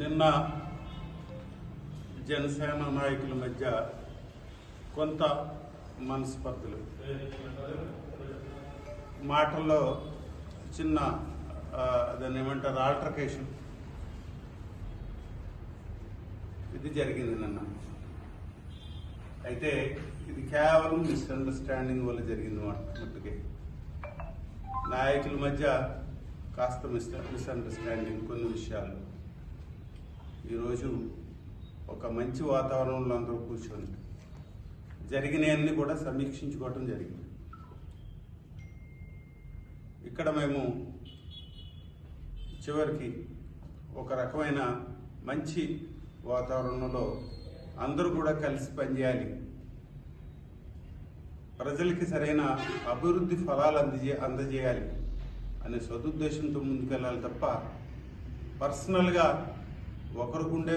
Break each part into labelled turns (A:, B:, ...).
A: నిన్న జనసేన నాయకుల మధ్య కొంత మనస్పర్ధలు. మాటల్లో చిన్న దాన్ని ఏమంటారు ఆల్టర్కేషన్ ఇది జరిగింది నిన్న. అయితే ఇది కేవలం మిస్అండర్స్టాండింగ్ వల్ల జరిగింది మట్టుకే నాయకుల మధ్య కాస్త మిస్ మిస్అండర్స్టాండింగ్ కొన్ని విషయాలు. ఈరోజు ఒక మంచి వాతావరణంలో అందరూ కూర్చొని జరిగినవన్నీ కూడా సమీక్షించుకోవటం జరిగింది. ఇక్కడ మేము చివరికి ఒక రకమైన మంచి వాతావరణంలో అందరూ కూడా కలిసి పనిచేయాలి. ప్రజలకి సరైన అభివృద్ధి ఫలాలు అందజే అందజేయాలి అనే సదుద్దేశంతో ముందుకెళ్ళాలి తప్ప పర్సనల్గా ఒకరికుండే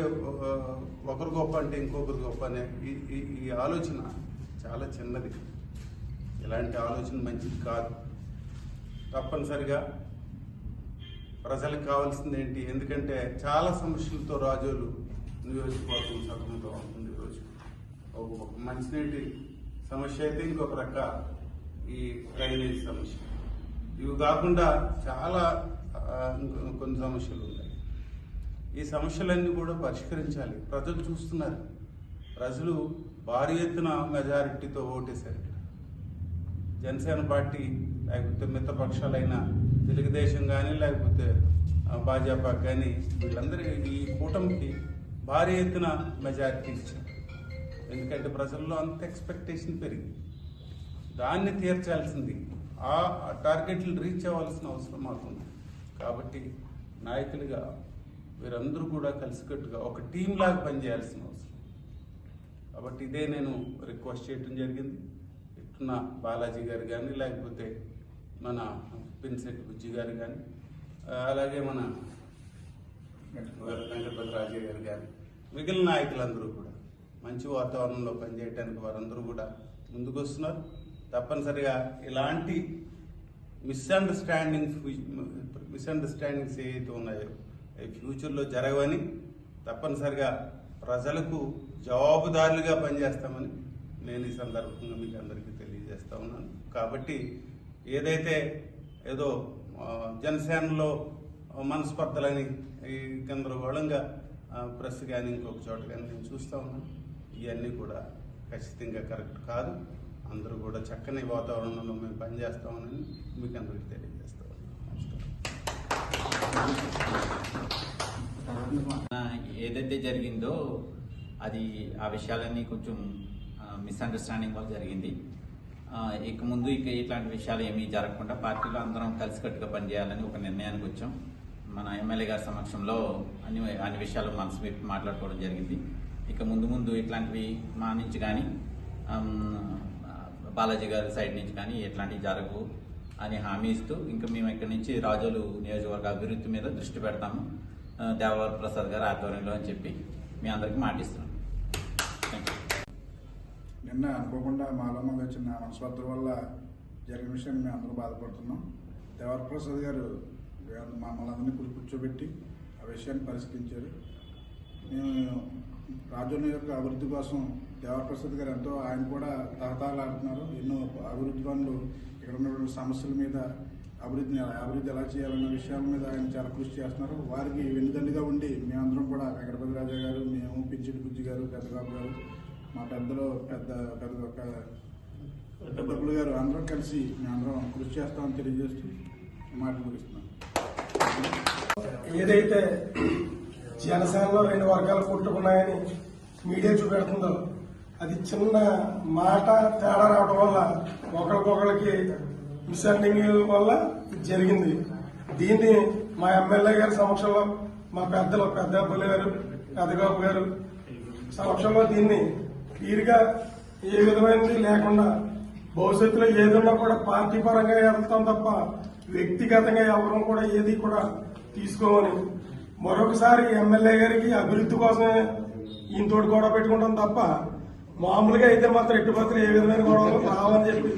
A: ఒకరు గొప్ప అంటే ఇంకొకరు గొప్ప అనే ఈ ఈ- ఈ ఆలోచన చాలా చిన్నది. ఇలాంటి ఆలోచన మంచిది కాదు. తప్పనిసరిగా ప్రజలకు కావాల్సింది ఏంటి? ఎందుకంటే చాలా సమస్యలతో రాజోలు నియోజకవర్గం సగంతో అవుతుంది ఈరోజు. ఒక మంచినీటి సమస్య అయితే ఇంకొక రక ఈ డ్రైనేజ్ సమస్య. ఇవి కాకుండా చాలా కొన్ని సమస్యలు ఉన్నాయి. ఈ సమస్యలన్నీ కూడా పరిష్కరించాలి. ప్రజలు చూస్తున్నారు. ప్రజలు భారీ ఎత్తున మెజారిటీతో ఓటేశారు ఇక్కడ. జనసేన పార్టీ లేకపోతే మిత్రపక్షాలైన తెలుగుదేశం కానీ లేకపోతే భాజపా కానీ వీళ్ళందరూ ఈ కూటమికి భారీ ఎత్తున మెజారిటీ ఇచ్చారు. ఎందుకంటే ప్రజల్లో అంత ఎక్స్పెక్టేషన్ పెరిగింది. దాన్ని తీర్చాల్సింది ఆ టార్గెట్లు రీచ్ అవ్వాల్సిన అవసరం మాకుంది కాబట్టి నాయకులుగా వీరందరూ కూడా కలిసికట్టుగా ఒక టీం లాగా పనిచేయాల్సిన అవసరం. కాబట్టి ఇదే నేను రిక్వెస్ట్ చేయటం జరిగింది. ఇట్టున్న బాలాజీ గారు కానీ లేకపోతే మన పిన్సెట్ బుజ్జి గారు కానీ అలాగే మన వెంకటపతి రాజయ్య గారు కానీ మిగిలిన నాయకులందరూ కూడా మంచి వాతావరణంలో పనిచేయడానికి వారందరూ కూడా ముందుకు వస్తున్నారు తప్పనిసరిగా ఇలాంటి మిస్అండర్స్టాండింగ్స్ మిస్అండర్స్టాండింగ్స్ ఏవైతే ఉన్నాయో ఫ్యూచర్లో జరగవని తప్పనిసరిగా ప్రజలకు జవాబుదారులుగా పనిచేస్తామని నేను ఈ సందర్భంగా మీకు అందరికీ తెలియజేస్తా ఉన్నాను. కాబట్టి ఏదైతే ఏదో జనసేనలో మనస్పర్ధలని ఈ గందరగోళంగా ప్రెస్ కానీ ఇంకొక చోట కానీ నేను చూస్తా ఉన్నాను. ఇవన్నీ కూడా ఖచ్చితంగా కరెక్ట్ కాదు. అందరూ కూడా చక్కని వాతావరణంలో మేము పనిచేస్తామని మీకు అందరికీ
B: తెలియదు ఏదైతే జరిగిందో అది ఆ విషయాలన్నీ కొంచెం మిస్అండర్స్టాండింగ్ వల్ల జరిగింది. ఇక ముందు ఇక ఇట్లాంటి విషయాలు ఏమీ జరగకుండా పార్టీలో అందరం కలిసికట్టుగా పనిచేయాలని ఒక నిర్ణయానికి వచ్చాం. మన ఎమ్మెల్యే గారి సమక్షంలో అన్ని అన్ని విషయాలు మనసు విప్పి మాట్లాడుకోవడం జరిగింది. ఇక ముందు ముందు ఇట్లాంటివి మా నుంచి కానీ బాలాజీ గారి సైడ్ నుంచి కానీ ఎట్లాంటివి జరగవు. అని హామీ ఇస్తూ ఇంకా మేము ఇక్కడి నుంచి రాజులు నియోజకవర్గ అభివృద్ధి మీద దృష్టి పెడతాము. ఆ, దేవవర ప్రసాద్ గారు ఆధ్వర్యంలో అని చెప్పి మీ అందరికీ మాటిస్తున్నాం
C: నిన్న అనుకోకుండా మాలో మాకు వచ్చిన మనస్పత్ర వల్ల జరిగిన విషయం మేము అందరూ బాధపడుతున్నాం. దేవరప్రసాద్ గారు మమ్మల్ని అందరినీ కూర్చోబెట్టి ఆ విషయాన్ని పరిష్కరించారు. మేము రాజన్న యొక్క అభివృద్ధి కోసం దేవప్రసాద్ గారు ఎంతో ఆయన కూడా తహతాలాడుతున్నారు ఎన్నో అభివృద్ధి పనులు ఇక్కడ ఉన్నటువంటి సమస్యల మీద అభివృద్ధిని అభివృద్ధి ఎలా చేయాలన్న విషయాల మీద ఆయన చాలా కృషి చేస్తున్నారు. వారికి వెన్నుదండిగా ఉండి మేమందరం కూడా వెంకటపతి రాజా గారు మేము పింఛడి బుజ్జి గారు పెద్దబాబు గారు మా పెద్దలో పెద్ద పెద్ద పెద్ద- గారు అందరం కలిసి మేమందరం కృషి చేస్తామని తెలియజేస్తూ మాటలు ముగిస్తున్నాం.
D: ఏదైతే జనసేనలో రెండు వర్గాలు కొట్టుకున్నాయని మీడియా చూపెడుతుందో అది చిన్న మాట తేడా రావడం వల్ల ఒకరికొకరికి మిస్అండర్స్టాండింగ్ వల్ల జరిగింది. దీన్ని మా ఎమ్మెల్యే గారి సమక్షంలో మా పెద్దలు పెద్ద అబ్బులు గారు పెద్దగాపు గారు సమక్షంలో దీన్ని క్లియర్గా ఏ విధమైనది లేకుండా భవిష్యత్తులో ఏదన్నా కూడా పార్టీ పరంగా వెళ్తాం తప్ప వ్యక్తిగతంగా ఎవరు కూడా ఏది కూడా తీసుకోమని మరొకసారి ఎమ్మెల్యే గారికి అభివృద్ధి కోసమే ఈయన తోటి గొడవ పెట్టుకుంటాం తప్ప మామూలుగా అయితే మాత్రం ఎట్టుపత్రులు ఏ విధమైన గొడవలు రావని చెప్పి